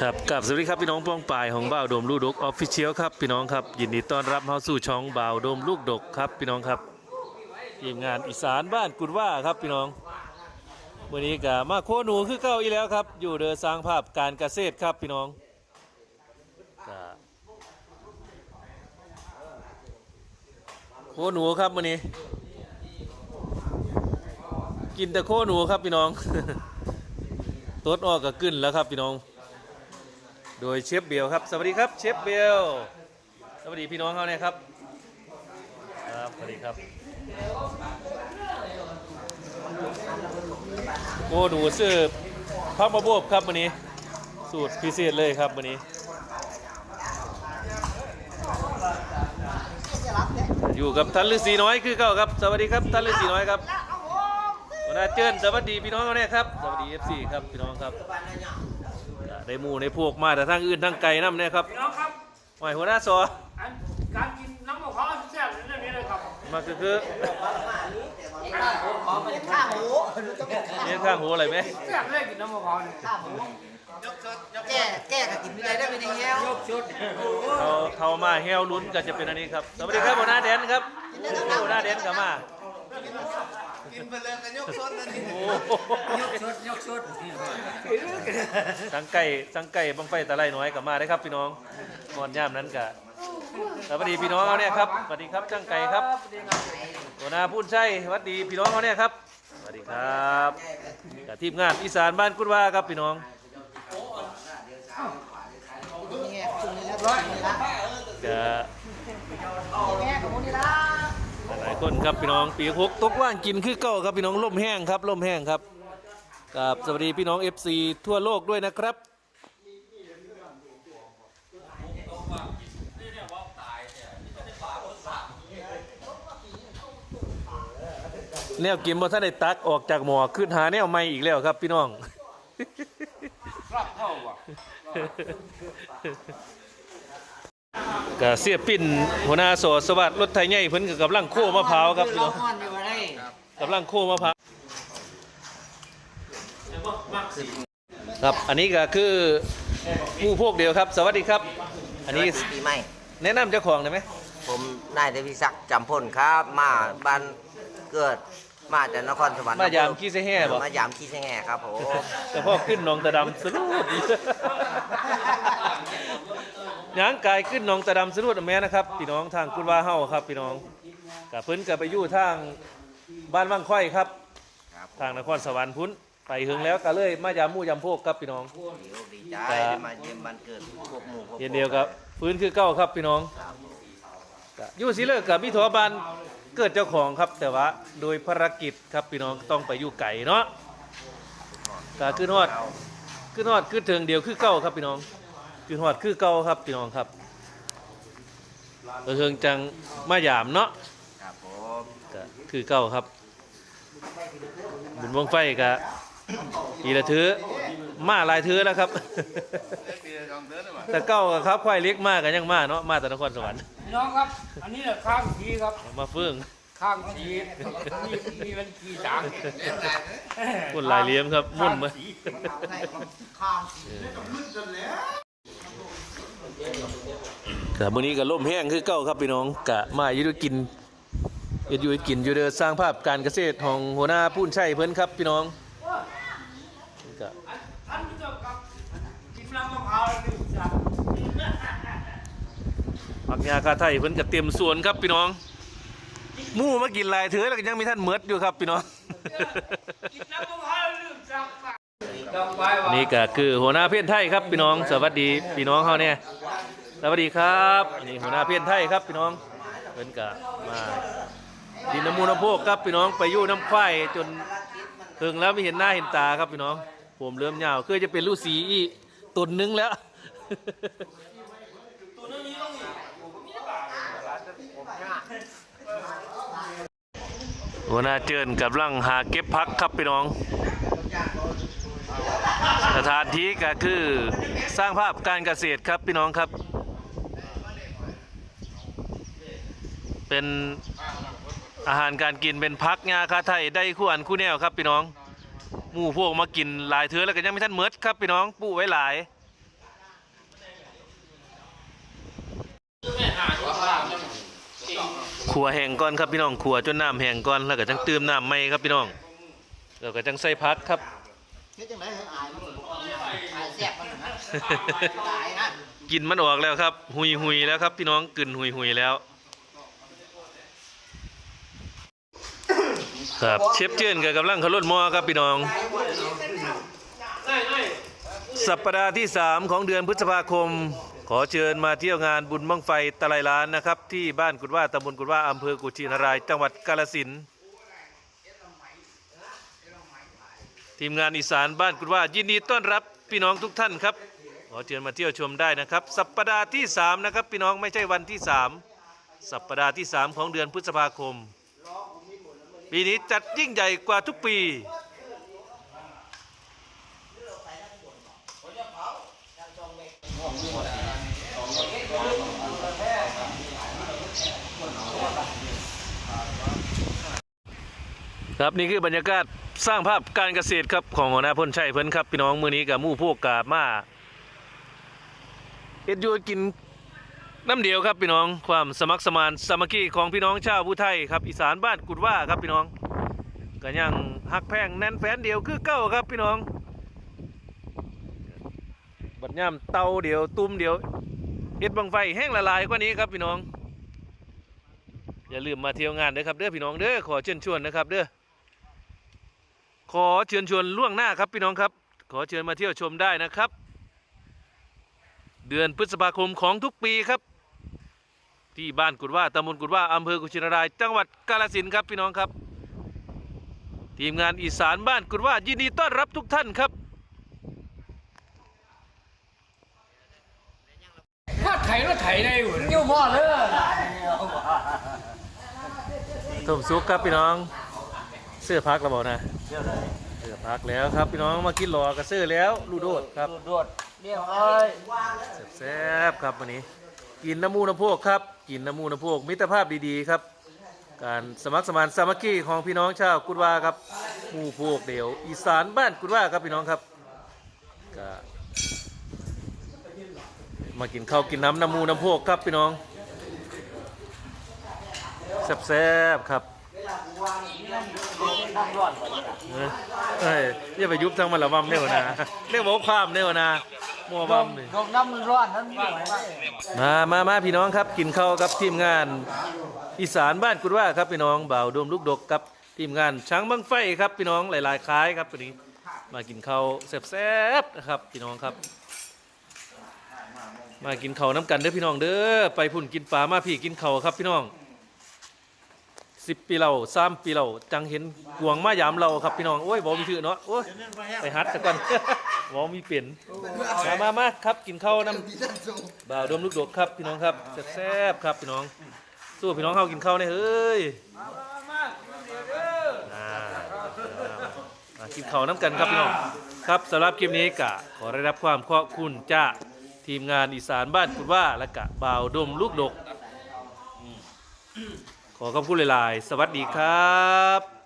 ครับกับสวัสดีครับพี่น้องป้องปายของบ่าวโดมลูกดกออฟฟิเชียลครับพี่น้องครับ ยินดีต้อนรับเข้าสู่ช่องบ่าวโดมลูกดกครับพี่น้องครับทีมงานอีสานบ้านกุดว่าครับพี่น้องวันนี้ก็มาโคหนูคือเก้าอีแล้วครับ อยู่เดือสร้างภาพการเกษตรครับพี่น้องโคหนูครับวันนี้ กินแต่โคหนูครับพี่น้องตดออกก็ขึ้นแล้วครับพี่น้อง โดยเชฟเบลครับ สวัสดีครับเชฟเบล สวัสดีพี่น้องเขาเนี่ยครับ ครับสวัสดีครับโอ้หนูซื้อพักมาบวบครับวันนี้ สูตรพิเศษเลยครับวันนี้อยู่กับท่านฤาษีน้อยคือเก่าครับ สวัสดีครับท่านฤาษีน้อยครับ น้าเจิ้นสวัสดีพี่น้องเขาเนี่ยครับ สวัสดีเอฟซีครับพี่น้องครับได้หมู่ในพวกมาแต่ทางอื่นทางไกลน้ำเนี่ยครับพี่น้องครับหอยหัวหน้าซออันการกินน้ำมะพร้าวแซ่บเรื่องนี้เลยครับมาคือคือข้าหมูเนี่ยข้างหัวอะไรไหมแซ่บเลยกินน้ำมะพร้าวเนี่ยข้าหมูแก้แก้กับกินไม่ได้ได้เป็นยังไงยกชุดเขาเขามาแฮวลุ้นก็จะเป็นอันนี้ครับสวัสดีครับหัวหน้าแดนครับหัวหน้าแดนกับมา กินไปเลยกันยกซ้อนนั่นโอ้โหยกชุดยกชุดสังไก่สังไก่บังไฟตะไลน้อยกับมาได้ครับพี่น้องงอนย่ามนั้นกะสวัสดีพี่น้องเขาเนี่ยครับสวัสดีครับจังไก่ครับหัวหน้าพูดใช่สวัสดีพี่น้องเขาเนี่ยครับสวัสดีครับกับทีมงานอีสานบ้านกุดว่าครับพี่น้องนี่ไงคุณนี่แล้วร้อยนี่ละจะแม่กับพวกนี้ละ หลายคนครับพี่น้องปีหกตกว่างกินคือเก่าครับพี่น้องล่มแห้งครับล่มแห้งครับกับสวัสดีพี่น้อง FC ทั่วโลกด้วยนะครับแนวกินบ่ท่านได้ตักออกจากหมอขึ้นหาแนวใหม่อีกแล้วครับพี่น้องรับเข้าว่ะ ก็เสียปิ่นหัวหน้าโสสวัสดิ์รถไถใหญ่เพิ่นก็กำลังโค้มะพร้าวครับพี่น้องห้อนอยู่อะไรกำลังโค้มะพร้าวครับอันนี้ก็คือหมู่พวกเดียวครับ สวัสดีครับ อันนี้ปีใหม่ แนะนำเจ้าของได้ไหมผมนายเดวิศักดิ์จำพลครับ มาบ้านเกิดมาจากนครสวรรค์มายามขี้เสแห่บ่มายามขี้แง่ครับผมแต่พ่อขึ้นหนองตะดำสรุด ย่างกายขึ้นหนองตะดำสรุดแม่นะครับพี่น้องทางกุดว่าเฮาครับ พี่น้องกับเพิ่นก็ไปอยู่ทางบ้านว่างค่อยครับครับทางนครสวรรค์พุ่นไปถึงแล้วก็เลยมายามหมู่ยามพวกครับพี่น้อง เดี๋ยวดีใจได้มาเยี่ยมบ้านเกิดพวกหมู่พวกเย็นเดียวครับพื้นคือเก้าครับพี่น้องครับก็อยู่สิเลิกกับพี่ถั่วบานเกิดเจ้าของครับ แต่ว่าโดยภารกิจครับพี่น้องต้องไปอยู่ไก่เนาะก็ขึ้นฮอดขึ้นฮอดขึ้นเทิงเดียวคือเก้าครับพี่น้อง ขึ้นฮอดคือเก้าครับพี่น้องครับก็เทิงจังมาหยามเนาะครับผมก็คือเก้าครับ บุญวงไฟก็ปีละเถือมาหลายเถือแล้วครับ แต่เก้ากับครับควายเล็กมากกันยังมาเนาะมาแต่นครสวรรค์พี่น้องครับ อันนี้แหละข้างสีครับ มาเฟื่องข้างสีนี่นี่มันกี่จางคนหลายเลี้ยมครับมุ่นมาข้าว แต่มื้อนี้ก็ล่มแห้งคือเก่าครับพี่น้องกะมาอยู่ด้วยกินเอ็ดอยู่ให้กินอยู่เด้อสร้างภาพการเกษตรของหัวหน้าพูนชัยเพิ่นครับพี่น้องก็ท่านผู้ชมครับกินน้ำมะพักยาคาไทยเพิ่นก็เต็มสวนครับพี่น้องมู่มากินลายเถือแล้วก็ยังมีท่านเมิดอยู่ครับพี่น้องนี่ก็คือหัวหน้าเพี้ยนไทยครับพี่น้องสวัสดีพี่น้องเขาเนี่ย สวัสดีครับนี่หัวหน้าเพี้ยนไทยครับพี่น้องเพิ่นก็มาดินน้ำมูลน้ำโพกครับพี่น้องไปยู่น้ำควายจนถึงแล้วไม่เห็นหน้าเห็นตาครับพี่น้อง ผมเริ่มยาวคือจะเป็นลูกสีอีตุนนึงแล้วหัวหน้าเจินกับลังหาเก็บพักครับพี่น้อง สถานที่ก็คือสร้างภาพการเกษตรครับพี่น้องครับ เป็นอาหารการกินเป็นพักงาคาไทยได้คู่อันคู่แนวครับพี่น้องหมู่พวกมากินหลายเทือแล้วก็ยังไม่ทันเมิดครับพี่น้องปูไว้หลายขัวแห้งก่อนครับพี่น้องขัวจนน้ำแห้งก่อนแล้วก็จังเติมน้ำใหม่ครับพี่น้องแล้วก็จังใส่พักครับเฮ็ดจังไดให้อายมันอายแซ่บมันนะตายนะกินมันออกแล้วครับ หุยหุยแล้วครับพี่น้องกึ่นหุยหุยแล้ว ครับเชฟเจิ้นกับกำลังเขาลดหม้อครับพี่น้อง สัปดาห์ที่ 3 ของเดือนพฤษภาคม ขอเชิญมาเที่ยวงานบุญบังไฟตะไลล้านนะครับ ที่บ้านกุดว่าตำบลกุดว่าอำเภอกุชินารายจังหวัดกาฬสินทีมงานอีสานบ้านกุดว่ายินดีต้อนรับพี่น้องทุกท่านครับ ขอเชิญมาเที่ยวชมได้นะครับ สัปดาห์ที่ 3 นะครับ พี่น้องไม่ใช่วันที่ 3 สัปดาห์ที่ 3 ของเดือนพฤษภาคม ปีนี้จัดยิ่งใหญ่กว่าทุกปี ครับนี่คือบรรยากาศสร้างภาพการเกษตรครับของหัวหน้าพลชัยเพิ่นครับพี่น้องมื้อนี้กับหมู่พวกกาบมาเอ็ดอยูกิน น้ำเดียวครับพี่น้องความสมัครสมานสามัคคีของพี่น้องชาวผู้ไทยครับอีสานบ้านกุดว่าครับพี่น้องก็ยังหักแพงแน่นแฟนเดียวคือเก้าครับพี่น้อง บัดย่ำเตาเดียวตุ้มเดียวเอ็ดบังไฟแห้งละลายกว่านี้ครับพี่น้อง อย่าลืมมาเที่ยวงานเด้อครับเด้อพี่น้องเด้อขอเชิญชวนนะครับเด้อขอเชิญชวนล่วงหน้าครับพี่น้องครับ ขอเชิญมาเที่ยวชมได้นะครับ เดือนพฤษภาคมของทุกปีครับ ที่บ้านกุดว่าตำบลกุดว่าอำเภอกุชินาราย จังหวัดกาฬสินธุ์ครับพี่น้องครับ ทีมงานอีสานบ้านกุดว่ายินดีต้อนรับทุกท่านครับถ้าไถแล้วไถได้อยู่อยู่พ่อเลยต้มซุปครับพี่น้อง เสื้อพักระบอกนะเสื้อพักแล้วครับพี่น้องมากินหลอกระเสื้อแล้วลูโดดครับโดดเรียบร้อย แซ่บๆครับวันนี้ กินน้ำมูน้ำพวกครับ กินน้ำมูน้ำพวกมิตรภาพดีๆครับ การสมัครสมานสามัคคีของพี่น้องชาวกุดว่าครับหมู่พวกเดียว อีสานบ้านกุดว่าครับพี่น้องครับก็มากินข้าวกินน้ำน้ำมูน้ำพวกครับพี่น้องแซ่บๆครับเอ้ยเอ้ยอย่าไปยุบทั้งมันละวัมเนี่ยวนะเรียกว่าความเนี่ยวนะ มัววัมนี่ดอกน้ำมันร้อนนั้นไม่ไหวมามามาพี่น้องครับ กินข้าวกับทีมงาน อีสานบ้านกุดว่าครับพี่น้องบ่าวโดมลูกดกครับทีมงานช้างบังไฟครับพี่น้องหลายๆคล้ายครับวันนี้ มากินข้าวแซ่บๆนะครับพี่น้องครับ มากินข้าวน้ำกันเด้อพี่น้องเด้อไปพุ่นกินปลามาพี่กินข้าวครับพี่น้อง สิบปีเราสามปีเราจังเห็นกวงมายามเราครับพี่น้องโอ้ยบอกมีชื่อเนาะโอ้ยไปฮัดซะก่อน บอกมีเปลี่ยนมามามาครับกินข้าวน้ำบ่าวดมลูกดกครับพี่น้องครับแซ่บๆครับพี่น้อง สู้พี่น้องเข้ากินข้าวเนี่ยเฮ้ยอ่าอ่ากินข้าวน้ำกันครับพี่น้องครับสำหรับคลิปนี้กะขอได้รับความขอบคุณจ้าทีมงานอีสานบ้านคุณว่าและกะบ่าวดมลูกดก ขอขอบคุณหลาย ๆ สวัสดีครับ